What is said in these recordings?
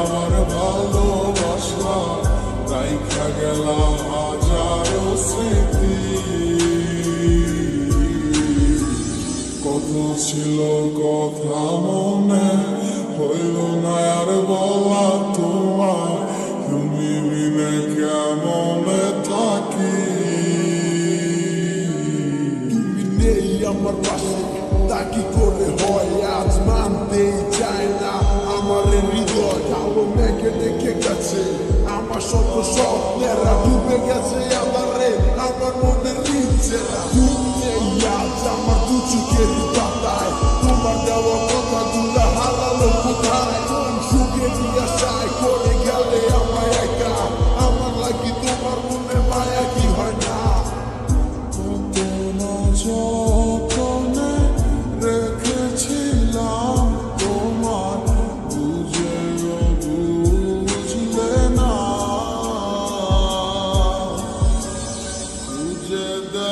আমার ভালোবাসা তাই গেলাম হাজারো স্মৃতি। কত ছিল কথা মনে, হইল না আর বলা তোমার। তুমি বিনে কেমন থাকি? তুমি নেই আমার পাশে, তা কি করে হয়? আজ মানতেই গেছে আমার সব স্বপ্নেরা ডুবে গেছে আধারে আমার মনে নিচ্ছে না তুমি নেই আজ আমার দু চোখের পাতায় তোমার দেওয়া কথা গুলা হারালো কোথায় কোন সুখে দিয়া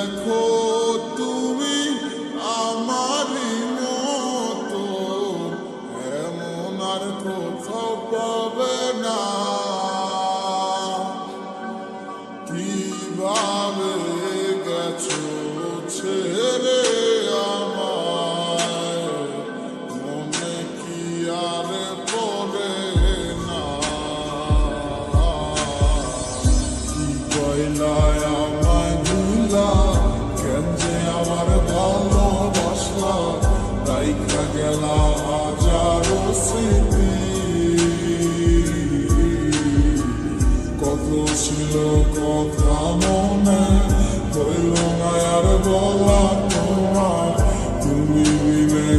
দেখো তুমি আমারই মতো এমন আর কোথাও পাবে না। কীভাবে গেছো ছেড়ে আমায়? জাগলা হাজারো স্মৃতি কত ছিল কথা মনে হইল না আর তুমি বিলে